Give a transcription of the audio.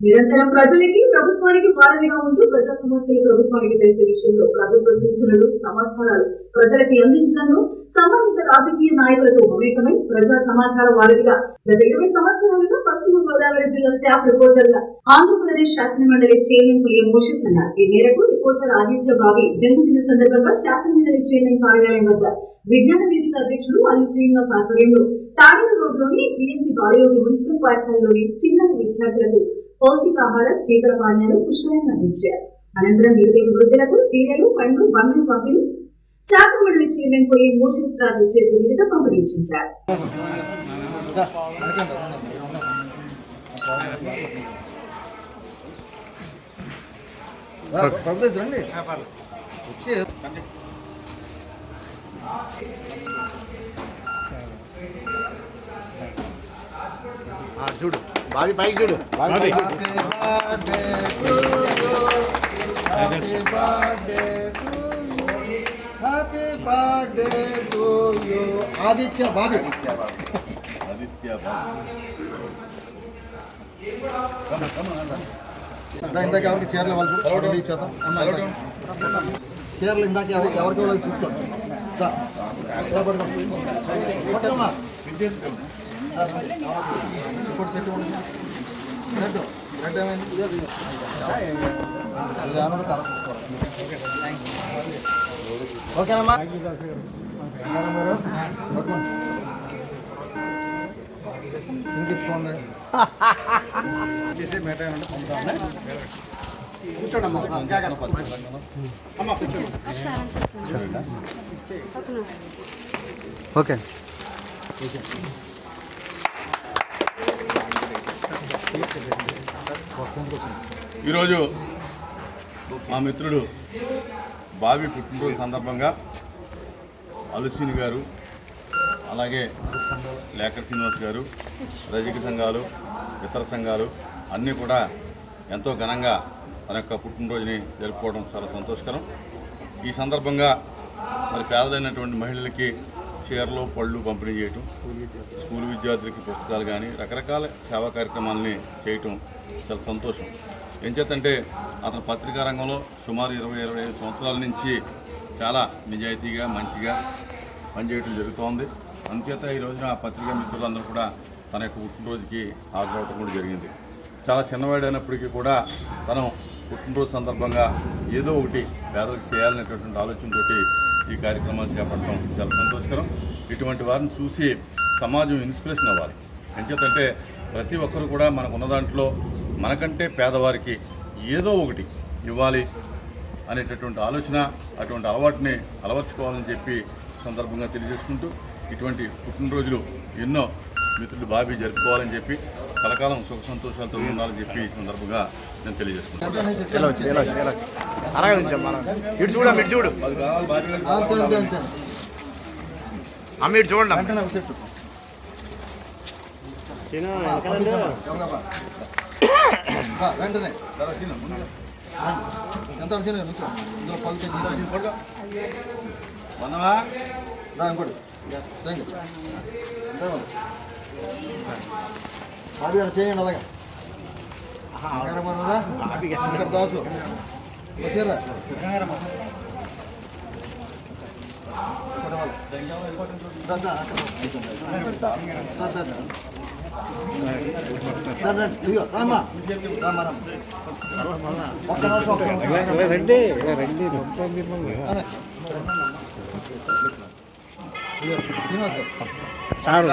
నిరంతరం ప్రజలకి ప్రభుత్వానికి వారధిగా ఉంటూ ప్రజా సమస్యలు ప్రభుత్వానికి తెలిసే విషయంలో ప్రభుత్వ సూచనలు సమాచారాలు ప్రజలకి అందించడంలో సంబంధిత రాజకీయ నాయకులతో మమేకమై ప్రజా సమాచార వారధిగా గత ఇరవై సంవత్సరాలుగా పశ్చిమ గోదావరి జిల్లా స్టాఫ్ రిపోర్టర్గా ఆంధ్రప్రదేశ్ శాసనమండలి చైర్మన్ పులియం మోషస్ అన్నారు. ఈ మేరకు రిపోర్టర్ ఆదిత్య బాబి జన్మదిన సందర్భంగా శాసనమండలి చైర్మన్ కార్యాలయం వద్ద విజ్ఞాన వేదిక అధ్యక్షుడు అల్లి శ్రీనివాస్ ఆధ్వర్యంలో తాడేరు రోడ్లోని జీఎంసీ బాలయోగి మున్సిపల్ పాఠశాలలోని చిన్న విద్యార్థులకు పౌష్టికాహార శీతల పానీయాలు పుష్కలంగా అందించారు అనంతరం నిరుపేద వృద్ధులకు చీరలు పండ్లు బండ్లు పంపిణీ శాసనమండలి చైర్మన్ పోయి మోషన్స్ రాజు చేతుల మీదుగా పంపిణీ చేశారు. రండి. వచ్చి. చూడు. బావి పైకి చూడు. బావి. Happy birthday to you happy birthday to you Aditya Bobby ఇందాక ఎవరికి చీరలు రెండు ఇచ్చేద్దాం. చీరలు ఇందాక ఎవరికి ఎవరికి ఇవ్వాలి చూసుకోండి. ఇంకోటి చెట్టు. రెడ్. రెడ్ ఏమైంది. ఓకేనమ్మా. పట్టుకోండి ఇంకించుకోండి చేసి మిగతా ఏమంటే పంపుతామండి కూర్చోండి అమ్మా జాగ్రత్త. అమ్మ కూర్చోండి. ఓకే. ఈరోజు మా మిత్రుడు బావి పుట్టినరోజు సందర్భంగా అలుసిని గారు అలాగే లేఖర్ శ్రీనివాస్ గారు రజక సంఘాలు ఇతర సంఘాలు అన్నీ కూడా ఎంతో ఘనంగా తన యొక్క పుట్టినరోజుని జరుపుకోవడం చాలా సంతోషకరం. ఈ సందర్భంగా మరి పేదలైనటువంటి మహిళలకి చీరలు పళ్ళు పంపిణీ చేయటం స్కూల్ విద్యార్థులకి. పుస్తకాలు కానీ రకరకాల సేవా కార్యక్రమాలని చేయటం చాలా సంతోషం. ఏం చేతంటే అతను పత్రికా రంగంలో సుమారు ఇరవై ఇరవై ఐదు సంవత్సరాల నుంచి చాలా నిజాయితీగా మంచిగా పనిచేయటం జరుగుతోంది. అందుచేత ఈ రోజున ఆ పత్రికా మిత్రులందరూ కూడా తన యొక్క పుట్టినరోజుకి హాజరవటం కూడా జరిగింది. చాలా చిన్నవాడైనప్పటికీ కూడా తను పుట్టినరోజు సందర్భంగా ఏదో ఒకటి పేదలకు చేయాలనేటటువంటి ఆలోచనతోటి ఈ కార్యక్రమాలు చేపట్టడం చాలా సంతోషకరం. ఇటువంటి వారిని చూసి సమాజం ఇన్స్పిరేషన్ అవ్వాలి. ఎంచేతంటే ప్రతి ఒక్కరు కూడా మనకున్న దాంట్లో మనకంటే పేదవారికి ఏదో ఒకటి ఇవ్వాలి అనేటటువంటి ఆలోచన అటువంటి అలవాటుని అలవర్చుకోవాలని చెప్పి సందర్భంగా తెలియజేసుకుంటూ ఇటువంటి పుట్టినరోజులు ఎన్నో మిత్రులు బాబీ జరుపుకోవాలని చెప్పి కలకాలం సుఖ సంతోషాలతో ఉండాలని చెప్పి ఈ సందర్భంగా నేను తెలియజేసుకుంటాను. అలాగే ఉంచమ్మా ఇటు చూడు అమ్మ, ఇటు చూడు. అమ్మ. ఇటు చూడండి. వెంటనే. ఎంత వచ్చినా ఇంకోటి. థ్యాంక్ యూ చేయండి అలాగే. బంగారం మరమరా? ఇక్కడ దాసు వచ్చారా రామా రామా రామా ఒక్క నిమిషం ఒక్క నిమిషం. రండి రండి మొత్తం అదే. ఇదిగో, శ్రీనివాస్ గారు సారు